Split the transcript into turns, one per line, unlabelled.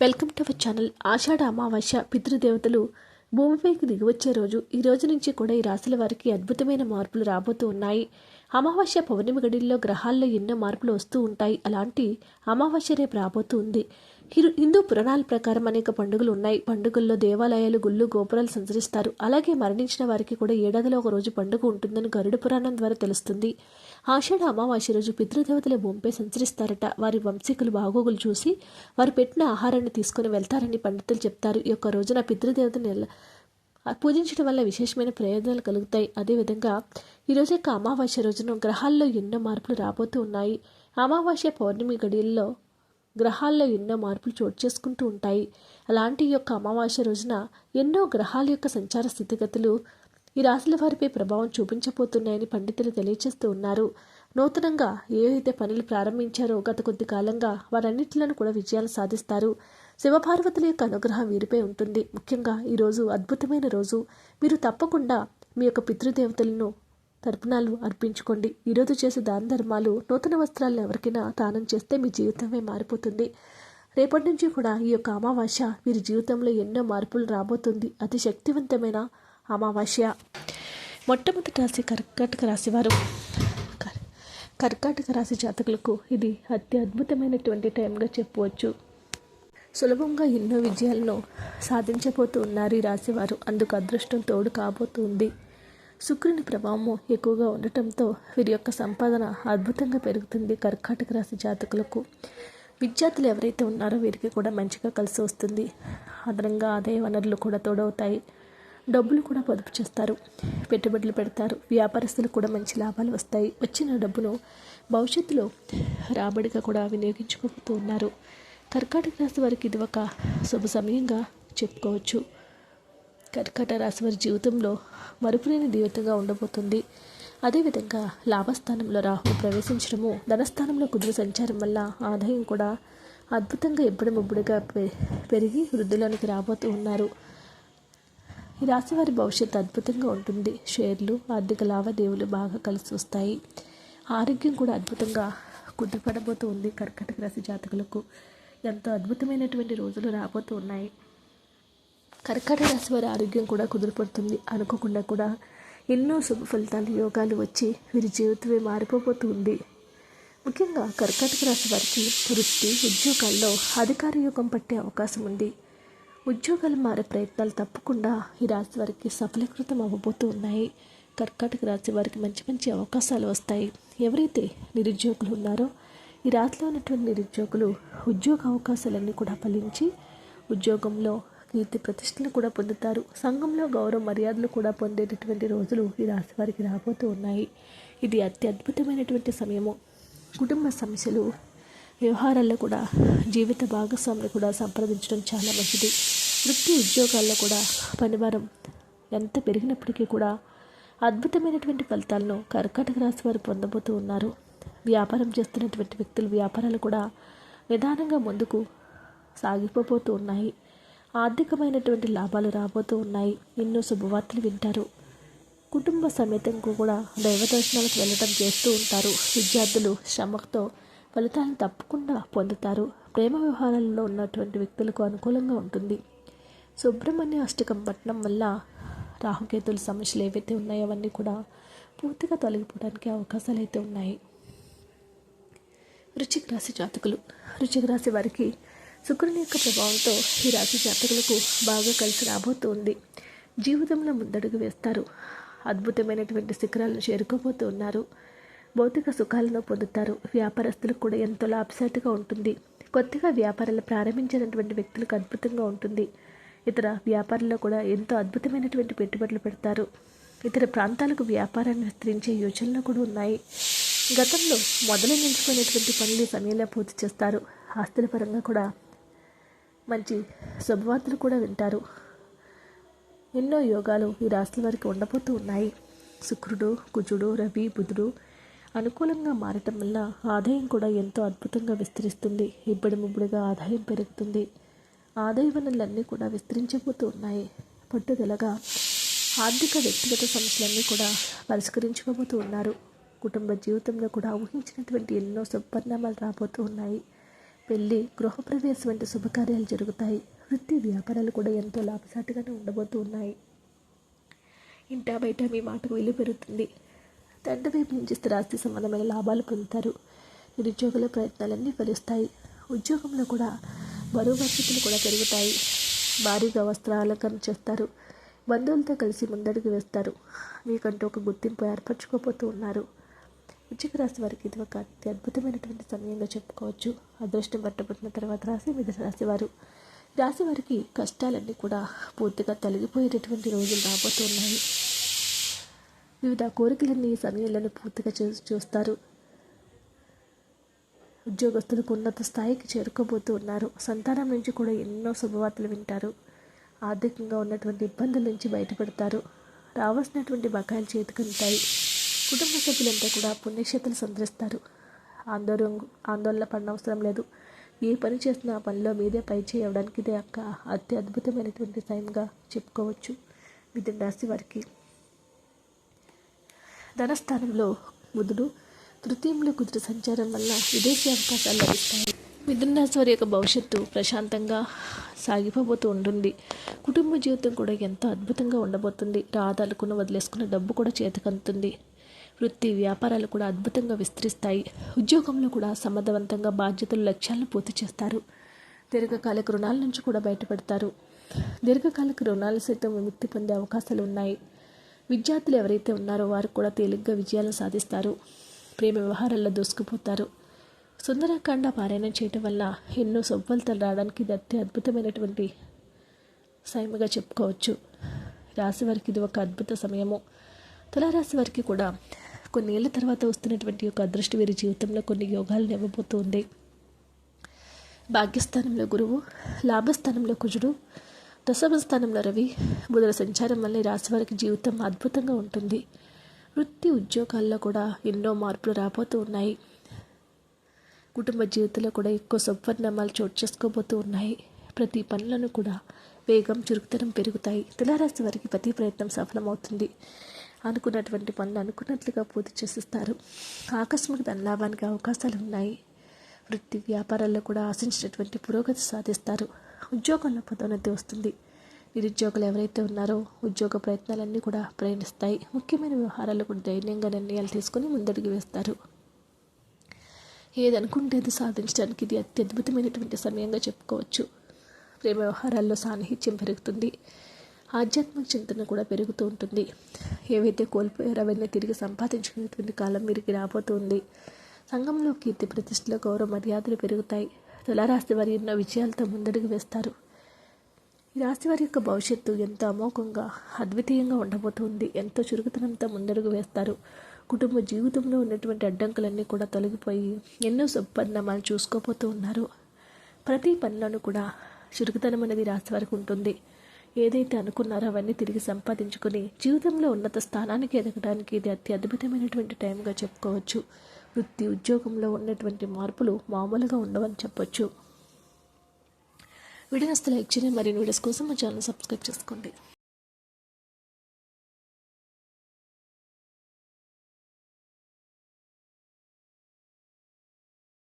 Welcome to our channel Ashadha Amavasya పితృదేవతలు భూమిపైకి దిగివచ్చే రోజు ఈ రోజు నుంచి కూడా ఈ రాశుల వారికి అద్భుతమైన మార్పులు రాబోతూ ఉన్నాయి. అమావాస్య పౌర్ణమి గడిల్లో గ్రహాల్లో ఎన్నో మార్పులు వస్తూ ఉంటాయి. అలాంటి అమావాస్య రేపు రాబోతూ ఉంది. హిందూ పురాణాల ప్రకారం అనేక పండుగలు ఉన్నాయి. పండుగల్లో దేవాలయాలు గుళ్ళు గోపురాలు సంచరిస్తారు. అలాగే మరణించిన వారికి కూడా ఏడాదిలో ఒక రోజు పండుగ ఉంటుందని గరుడ పురాణం ద్వారా తెలుస్తుంది. ఆషాఢ అమావాస్య రోజు పితృదేవతల భూమిపై సంచరిస్తారట. వారి వంశీకులు బాగోగులు చూసి వారు పెట్టిన ఆహారాన్ని తీసుకొని వెళ్తారని పండితులు చెప్తారు. ఈ యొక్క రోజున పితృదేవతని ఎలా- పూజించడం వల్ల విశేషమైన ప్రయోజనాలు కలుగుతాయి. అదేవిధంగా ఈరోజు యొక్క అమావాస్య రోజున గ్రహాల్లో ఎన్నో మార్పులు రాబోతూ ఉన్నాయి. అమావాస్య పౌర్ణమి గడియల్లో గ్రహాల్లో ఎన్నో మార్పులు చోటు చేసుకుంటూ ఉంటాయి. అలాంటి యొక్క అమావాస్య రోజున ఎన్నో గ్రహాల యొక్క సంచార స్థితిగతులు ఈ రాశుల వారిపై ప్రభావం చూపించబోతున్నాయని పండితులు తెలియజేస్తూ ఉన్నారు. నూతనంగా ఏవైతే పనులు ప్రారంభించారో గత కొద్ది కాలంగా వారన్నిటిలోనూ కూడా విజయాలు సాధిస్తారు. శివపార్వతుల యొక్క అనుగ్రహం వీరిపై ఉంటుంది. ముఖ్యంగా ఈరోజు అద్భుతమైన రోజు. మీరు తప్పకుండా మీ యొక్క పితృదేవతలను తర్పణాలు అర్పించుకోండి. ఈరోజు చేసే దాన ధర్మాలు నూతన వస్త్రాలను ఎవరికైనా దానం చేస్తే మీ జీవితమే మారిపోతుంది. రేపటి నుంచి కూడా ఈ యొక్క అమావాస్య వీరి జీవితంలో ఎన్నో మార్పులు రాబోతుంది. అతి శక్తివంతమైన అమావాస్య. మొట్టమొదటి రాశి కర్కాటక రాశివారు కర్కాటక రాశి జాతకులకు ఇది అతి అద్భుతమైనటువంటి టైంగా చెప్పవచ్చు. సులభంగా ఎన్నో విజయాలను సాధించబోతూ ఉన్నారు ఈ రాశివారు అందుకు అదృష్టం తోడు కాబోతుంది. శుక్రుని ప్రభావము ఎక్కువగా ఉండటంతో వీరి యొక్క సంపాదన అద్భుతంగా పెరుగుతుంది కర్కాటక రాశి జాతకులకు. విద్యార్థులు ఎవరైతే ఉన్నారో వీరికి కూడా మంచిగా కలిసి వస్తుంది. అదనంగా ఆదాయ వనరులు కూడా తోడవుతాయి. డబ్బులు కూడా పొదుపు చేస్తారు. పెట్టుబడులు పెడతారు. వ్యాపారస్తులు కూడా మంచి లాభాలు వస్తాయి. వచ్చిన డబ్బును భవిష్యత్తులో రాబడిగా కూడా వినియోగించుకుంటూ ఉన్నారు. కర్కాటక రాశి వారికి ఇది ఒక శుభ సమయంగా చెప్పుకోవచ్చు. కర్కట రాశి వారి జీవితంలో మరుపులేని జీవితంగా ఉండబోతుంది. అదేవిధంగా లాభస్థానంలో రాహువు ప్రవేశించడము ధనస్థానంలో కుదురు సంచారం వల్ల ఆదాయం కూడా అద్భుతంగా ఎప్పుడు పె- పెరిగి వృద్ధిలోనికి రాబోతూ ఉన్నారు. ఈ రాశి వారి భవిష్యత్తు అద్భుతంగా ఉంటుంది. షేర్లు ఆర్థిక లావాదేవీలు బాగా కలిసి వస్తాయి. ఆరోగ్యం కూడా అద్భుతంగా కుదురుపడబోతూ ఉంది కర్కాటక రాశి జాతకులకు. ఎంతో అద్భుతమైనటువంటి రోజులు రాబోతూ ఉన్నాయి. కర్కాటక రాశి వారి ఆరోగ్యం కూడా కుదురుపడుతుంది. అనుకోకుండా కూడా ఎన్నో శుభ ఫలితాలు యోగాలు వచ్చి వీరి జీవితమే మారిపోబోతుంది. ముఖ్యంగా కర్కాటక రాశి వారికి వృత్తి ఉద్యోగాల్లో అధికార యోగం పట్టే అవకాశం ఉంది. ఉద్యోగాలు మారే ప్రయత్నాలు తప్పకుండా ఈ రాశి వారికి సఫలీకృతం అవ్వబోతూ ఉన్నాయి. కర్కాటక రాశి వారికి మంచి మంచి అవకాశాలు వస్తాయి. ఎవరైతే నిరుద్యోగులు ఉన్నారో ఈ రాశిలో ఉన్నటువంటి నిరుద్యోగులు ఉద్యోగ అవకాశాలన్నీ కూడా ఫలించి ఉద్యోగంలో కీర్తి ప్రతిష్టలు కూడా పొందుతారు. సంఘంలో గౌరవ మర్యాదలు కూడా పొందేటటువంటి రోజులు ఈ రాశి వారికి రాబోతూ ఉన్నాయి. ఇది అతి అద్భుతమైనటువంటి సమయము. కుటుంబ సమస్యలు వ్యవహారాల్లో కూడా జీవిత భాగస్వామిని కూడా సంప్రదించడం చాలా మంచిది. వృత్తి ఉద్యోగాల్లో కూడా పనివారం ఎంత పెరిగినప్పటికీ కూడా అద్భుతమైనటువంటి ఫలితాలను కర్కాటక రాశి వారు పొందబోతూ ఉన్నారు. వ్యాపారం చేస్తున్నటువంటి వ్యక్తులు వ్యాపారాలు కూడా నిదానంగా ముందుకు సాగిపోతూ ఉన్నాయి. ఆర్థికమైనటువంటి లాభాలు రాబోతూ ఉన్నాయి. ఎన్నో శుభవార్తలు వింటారు. కుటుంబ సమేతంగా కూడా దైవ దర్శనాలకు వెళ్ళడం చేస్తూ ఉంటారు. విద్యార్థులు శ్రమతో ఫలితాలను తప్పకుండా పొందుతారు. ప్రేమ వ్యవహారాలలో ఉన్నటువంటి వ్యక్తులకు అనుకూలంగా ఉంటుంది. సుబ్రహ్మణ్య అష్టకం పట్టణం వల్ల రాహుకేతుల సమస్యలు ఏవైతే ఉన్నాయో అవన్నీ కూడా పూర్తిగా తొలగిపోవడానికి అవకాశాలు అయితే ఉన్నాయి. వృశ్చిక రాశి జాతకులు. వృశ్చిక రాశి వారికి శుక్రుని యొక్క ప్రభావంతో ఈ రాశి జాతకులకు బాగా కలిసి రాబోతుంది. జీవితంలో ముందడుగు వేస్తారు. అద్భుతమైనటువంటి శిఖరాలను చేరుకోబోతూ ఉన్నారు భౌతిక సుఖాలను పొందుతారు. వ్యాపారస్తులకు కూడా ఎంతో లాభసాటిగా ఉంటుంది. కొత్తగా వ్యాపారాలు ప్రారంభించినటువంటి వ్యక్తులకు అద్భుతంగా ఉంటుంది. ఇతర వ్యాపారంలో కూడా ఎంతో అద్భుతమైనటువంటి పెట్టుబడులు పెడతారు. ఇతర ప్రాంతాలకు వ్యాపారాన్ని విస్తరించే యోచనలు కూడా ఉన్నాయి. గతంలో మొదలు నిలుచుకునేటువంటి పనులు సమయంలో పూర్తి చేస్తారు. ఆస్తుల పరంగా కూడా మంచి శుభవార్తలు కూడా వింటారు. ఎన్నో యోగాలు ఈ రాశుల వారికి ఉండబోతూ ఉన్నాయి. శుక్రుడు కుజుడు రవి బుధుడు అనుకూలంగా మారటం వల్ల ఆదాయం కూడా ఎంతో అద్భుతంగా విస్తరిస్తుంది. ఇబ్బడి ముబ్బడిగా ఆదాయం పెరుగుతుంది. ఆదాయ వనరులన్నీ కూడా విస్తరించబోతూ ఉన్నాయి. పట్టుదలగా ఆర్థిక వ్యక్తిగత సమస్యలన్నీ కూడా పరిష్కరించుకోబోతూ ఉన్నారు. కుటుంబ జీవితంలో కూడా ఊహించినటువంటి ఎన్నో సుపరిణామాలు రాబోతూ ఉన్నాయి. పెళ్ళి గృహప్రవేశం వంటి శుభకార్యాలు జరుగుతాయి. వృత్తి వ్యాపారాలు కూడా ఎంతో లాభసాటిగానే ఉండబోతూ ఉన్నాయి ఇంటా బయట మీ మాటకు విలువ పెరుగుతుంది. తండ్రి వైపు నుంచి స్థిరాస్తి సంబంధమైన లాభాలు పొందుతారు. నిరుద్యోగుల ప్రయత్నాలన్నీ ఫలిస్తాయి. ఉద్యోగంలో కూడా బరువు పరిస్థితులు కూడా పెరుగుతాయి. భారీగా వస్త్రాలంకరణ చేస్తారు. బంధువులతో కలిసి ముందడుగు వేస్తారు. మీకంటూ ఒక గుర్తింపు ఏర్పరచుకోబోతూ ఉన్నారు. వృశ్చిక రాశి వారికి ఇది ఒక అతి అద్భుతమైనటువంటి సమయంగా చెప్పుకోవచ్చు. అదృష్టం పట్టబడిన తర్వాత రాశి మీద రాశి వారు రాశి వారికి కష్టాలన్నీ కూడా పూర్తిగా తొలగిపోయేటటువంటి రోజులు రాబోతున్నాయి. వివిధ కోరికలన్నీ ఈ సమయంలోనే పూర్తిగా చూ చూస్తారు. ఉద్యోగస్తులకు ఉన్నత స్థాయికి చేరుకోబోతూ ఉన్నారు సంతానం నుంచి కూడా ఎన్నో శుభవార్తలు వింటారు. ఆర్థికంగా ఉన్నటువంటి ఇబ్బందుల నుంచి బయటపడతారు. రావాల్సినటువంటి బకాయిలు చేతికంటాయి కుటుంబ సభ్యులంతా కూడా పుణ్యక్షేత్రం సంతరిస్తారు ఆందోళన ఆందోళన పడనవసరం లేదు. ఏ పని చేసినా ఆ పనిలో మీదే పై చేయడానికి ఇదే అక్క అతి అద్భుతమైనటువంటి సైన్గా చెప్పుకోవచ్చు. మిథున రాశి వారికి ధనస్థానంలో బుధుడు తృతీయంలో కుదురు సంచారం వల్ల విదేశీ అవకాశాలు లభిస్తాయి. మిథున రాశి వారి యొక్క భవిష్యత్తు ప్రశాంతంగా సాగిపోబోతూ ఉంటుంది. కుటుంబ జీవితం కూడా ఎంతో అద్భుతంగా ఉండబోతుంది. రాదాలకున్న వదిలేసుకున్న డబ్బు కూడా చేతికందుతుంది వృత్తి వ్యాపారాలు కూడా అద్భుతంగా విస్తరిస్తాయి. ఉద్యోగంలో కూడా సమర్థవంతంగా బాధ్యతలు లక్ష్యాలను పూర్తి చేస్తారు. దీర్ఘకాలిక రుణాల నుంచి కూడా బయటపడతారు. దీర్ఘకాలిక రుణాలు సైతం విముక్తి పొందే అవకాశాలు ఉన్నాయి. విద్యార్థులు ఎవరైతే ఉన్నారో వారు కూడా తేలిగ్గా విజయాలు సాధిస్తారు. ప్రేమ వ్యవహారాల్లో దూసుకుపోతారు. సుందరకాండ పారాయణం చేయటం వల్ల ఎన్నో సొవ్వలతలు రావడానికి ఇది అతి అద్భుతమైనటువంటి సమయంగా చెప్పుకోవచ్చు. రాశి వారికి ఇది ఒక అద్భుత సమయము. తులారాశి వారికి కూడా కొన్నేళ్ళ తర్వాత వస్తున్నటువంటి యొక్క అదృష్టి వీరి జీవితంలో కొన్ని యోగాలను ఇవ్వబోతుంది భాగ్యస్థానంలో గురువు లాభస్థానంలో కుజుడు దశమ స్థానంలో రవి బుధుల సంచారం వల్ల రాశి వారికి జీవితం అద్భుతంగా ఉంటుంది. వృత్తి ఉద్యోగాల్లో కూడా ఎన్నో మార్పులు రాబోతూ ఉన్నాయి. కుటుంబ జీవితంలో కూడా ఎక్కువ సౌపరిణామాలు చోటు చేసుకోబోతూ ఉన్నాయి. ప్రతి పనులను కూడా వేగం చురుకుతనం పెరుగుతాయి. తులారాశి వారికి ప్రతి ప్రయత్నం సఫలమవుతుంది. అనుకున్నటువంటి పనులు అనుకున్నట్లుగా పూర్తి చేసిస్తారు. ఆకస్మిక ధనలాభానికి అవకాశాలు ఉన్నాయి వృత్తి వ్యాపారాల్లో కూడా ఆశించినటువంటి పురోగతి సాధిస్తారు. ఉద్యోగంలో పదోన్నతి వస్తుంది. నిరుద్యోగులు ఎవరైతే ఉన్నారో ఉద్యోగ ప్రయత్నాలన్నీ కూడా ప్రయాణిస్తాయి. ముఖ్యమైన వ్యవహారాలు కూడా ధైర్యంగా నిర్ణయాలు తీసుకొని ముందడుగు వేస్తారు. ఏదనుకుంటే అది సాధించడానికి ఇది అతి అద్భుతమైనటువంటి సమయంగా చెప్పుకోవచ్చు. ప్రేమ వ్యవహారాల్లో సాన్నిహిత్యం పెరుగుతుంది. ఆధ్యాత్మిక చింతన కూడా పెరుగుతూ ఉంటుంది. ఏవైతే కోల్పోయారో అవన్నీ తిరిగి సంపాదించుకునేటువంటి కాలం వీరికి రాబోతుంది. సంఘంలో కీర్తి ప్రతిష్టలు గౌరవ మర్యాదలు పెరుగుతాయి. తులారాశి వారి ఎన్నో విజయాలతో ముందడుగు వేస్తారు. ఈ రాశి వారి యొక్క భవిష్యత్తు ఎంతో అమోఘంగా అద్వితీయంగా ఉండబోతుంది. ఎంతో చురుకుతనంతో ముందడుగు వేస్తారు. కుటుంబ జీవితంలో ఉన్నటువంటి అడ్డంకులన్నీ కూడా తొలగిపోయి ఎన్నో పరిణామాలు చూసుకోబోతూ ఉన్నారు. ప్రతి పనిలోనూ కూడా చురుకుతనం అనేది రాశి వారికి ఉంటుంది. ఏదైతే అనుకున్నారో అవన్నీ తిరిగి సంపాదించుకొని జీవితంలో ఉన్నత స్థానానికి ఎదగడానికి ఇది అతి అద్భుతమైనటువంటి టైంగా చెప్పుకోవచ్చు. వృత్తి ఉద్యోగంలో ఉన్నటువంటి మార్పులు మామూలుగా ఉండవని చెప్పొచ్చు. వీడియోస్ లైక్ చేయండి. మరిన్ని వీడియోస్ కోసం మా ఛానల్ సబ్స్క్రైబ్ చేసుకోండి.